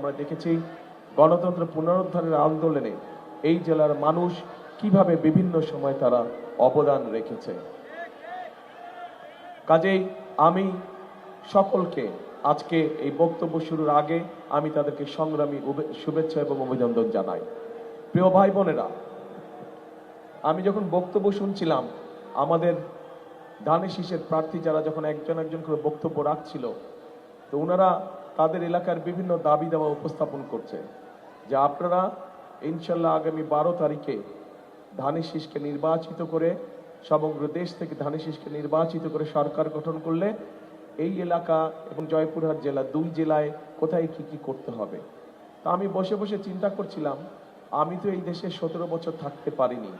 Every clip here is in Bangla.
আমরা দেখেছি, গণতন্ত্র পুনরুদ্ধারের আন্দোলনে এই জেলার মানুষ কীভাবে বিভিন্ন সময় তারা অবদান রেখেছে। কাজেই আমি সকলকে আজকে এই বক্তব্য শুরুর আগে আমি তাদেরকে সংগ্রামী শুভেচ্ছা এবং অভিনন্দন জানাই। প্রিয় ভাই বোনেরা, আমি যখন বক্তব্য শুনছিলাম, আমাদের ধানে শীষের প্রার্থী যারা যখন একজন একজন করে বক্তব্য রাখছিল, তো ওনারা তাদের এলাকার বিভিন্ন দাবি দাবা উপস্থাপন করছে। যে আপনারা ইনশাল্লাহ আগামী বারো তারিখে ধানের শীষকে নির্বাচিত করে, সমগ্র দেশ থেকে ধানের শীষকে নির্বাচিত করে সরকার গঠন করলে এই এলাকা এবং জয়পুরহাট জেলা দুই জেলায় কোথায় কি কি করতে হবে। তা আমি বসে বসে চিন্তা করছিলাম, আমি তো এই দেশে সতেরো বছর থাকতে পারিনি।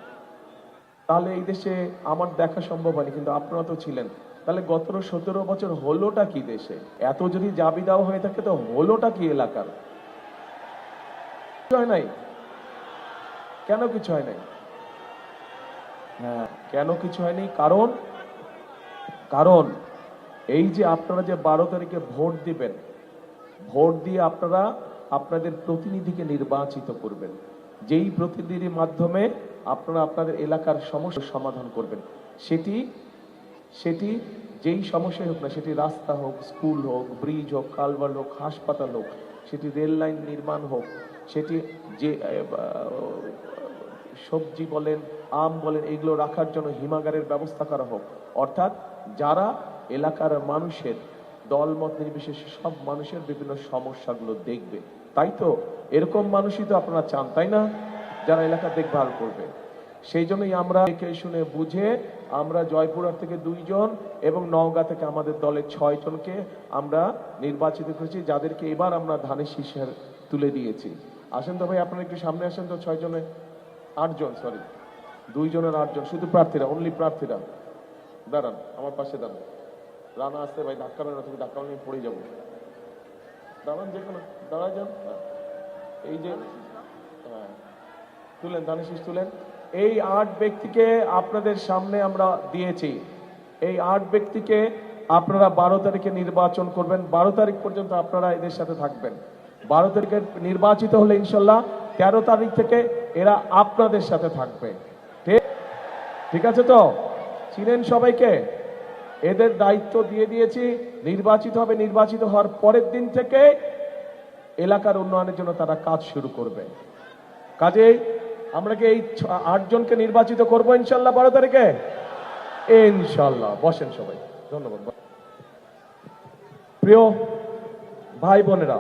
তাহলে এই দেশে আমার দেখা সম্ভব হয়নি, কিন্তু আপনারা তো ছিলেন। তাহলে গত সতেরো বছর হলোটা কি দেশে? এত যদি জাবি দেওয়া হয়ে থাকে তো হলোটা কি এলাকার? নাই? কেন কিছু হয় নাই? হ্যাঁ কেন কিছু হয়নি কারণ কারণ এই যে আপনারা যে বারো তারিখে ভোট দিবেন, ভোট দিয়ে আপনারা আপনাদের প্রতিনিধিকে নির্বাচিত করবেন। যেই প্রতিনিধির মাধ্যমে আপনারা আপনাদের এলাকার সমস্যার সমাধান করবেন। সেটি সেটি যেই সমস্যাই হোক না, সেটি রাস্তা হোক, স্কুল হোক ব্রিজ হোক কালভার হোক, হাসপাতাল হোক, সেটি রেল লাইন নির্মাণ হোক, সেটি যে সবজি বলেন, আম বলেন, এগুলো রাখার জন্য হিমাগারের ব্যবস্থা করা হোক। অর্থাৎ যারা এলাকার মানুষের দলমত নির্বিশেষে সব মানুষের বিভিন্ন সমস্যাগুলো দেখবে। তাই তো? এরকম মানুষই তো আপনারা চান, তাই না? এলাকা দেখভাল করবে। সেই জন্যই আমরা দেখে শুনে বুঝে আমরা জয়পুরহাট থেকে দুইজন এবং নওগাঁ থেকে আমাদের দলের ছয় জনকে আমরা নির্বাচিত করেছি, যাদেরকে এবার আমরা ধানের শীষের তুলে দিয়েছি আসেন তো ভাই, আপনারা একটু সামনে আসেন তো ছয় জনে আটজন সরি দুইজনের আটজন, শুধু প্রার্থীরা অনলি প্রার্থীরা। দাঁড়ান, আমার পাশে দাঁড়ান। রানা আসতে ভাই, ধাক্কা না, তুমি ধাক্কা মেরে পড়ে যাব। দাঁড়ান যে কোনো দাঁড়ায় যান। এই যে তুলেন দানিশিস তুলেন। এই আট ব্যক্তিকে আপনাদের সামনে আমরা দিয়েছি। এই আট ব্যক্তিকে আপনারা বারো তারিখে নির্বাচন করবেন। বারো তারিখ পর্যন্ত আপনারা এদের সাথে থাকবেন। বারো তারিখে নির্বাচিত হলে ইনশাল্লাহ তেরো তারিখ থেকে এরা আপনাদের সাথে থাকবে। ঠিক আছে তো? চিনেন সবাইকে? এদের দায়িত্ব দিয়ে দিয়েছি। নির্বাচিত হবে, নির্বাচিত হওয়ার পরের দিন থেকে এলাকার উন্নয়নের জন্য তারা কাজ শুরু করবে। কাজেই আমরা কি এই আটজনকে নির্বাচিত করব ইনশাল্লাহ বারো তারিখে? ইনশাল্লাহ। বসেন সবাই। ধন্যবাদ। প্রিয় ভাই বোনেরা,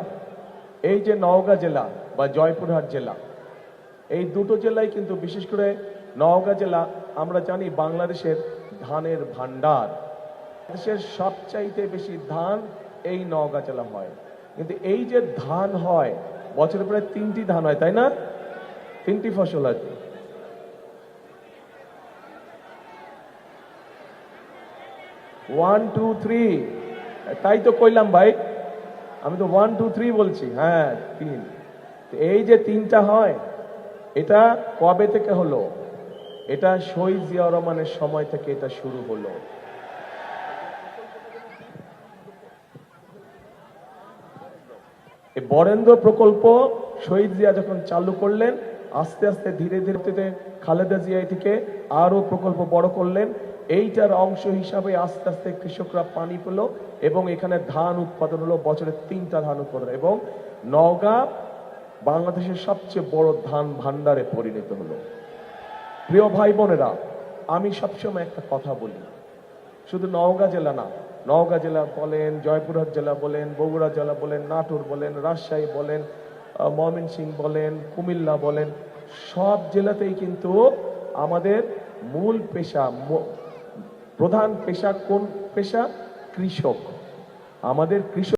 এই যে নওগাঁ জেলা বা জয়পুরহাট জেলা, এই দুটো জেলায় কিন্তু বিশেষ করে নওগাঁ জেলা আমরা জানি বাংলাদেশের ধানের ভান্ডার দেশের সবচাইতে বেশি ধান এই নওগাঁ জেলা হয়। কিন্তু এই যে ধান হয়, বছরে প্রায় তিনটি ধান হয়, তাই না? তিনটি ফসল কি ওয়ান টু থ্রি তাই তো কইলাম ভাই। আমি তো ওয়ান টু থ্রি বলছি। হ্যাঁ তিন। এই যে তিনটা হয়, এটা কবে থেকে হলো? এটা শহীদ জিয়া রহমানের সময় থেকে এটা শুরু হলো। বরেন্দ্র প্রকল্প শহীদ জিয়া যখন চালু করলেন আস্তে আস্তে ধীরে ধীরে খালেদা জিয়া এটিকে আরও প্রকল্প বড় করলেন। এইটার অংশ হিসাবে আস্তে আস্তে কৃষকরা পানি পেল এবং এখানে ধান উৎপাদন হলো, বছরে তিনটা ধান উৎপাদন এবং নওগাঁ বাংলাদেশের সবচেয়ে বড় ধান ভান্ডারে পরিণত হলো। প্রিয় ভাই বোনেরা, আমি সবসময় একটা কথা বলি। শুধু নওগাঁ জেলা না, নওগাঁ জেলা বলেন, জয়পুরহাট জেলা বলেন, বগুড়া জেলা বলেন, নাটোর বলেন, রাজশাহী বলেন ময়মনসিংহ বলেন, কুমিল্লা বলেন, সব জেলাতেই কিন্তু আমাদের মূল পেশা প্রধান পেশা কোন পেশা? কৃষক। আমাদের কৃষক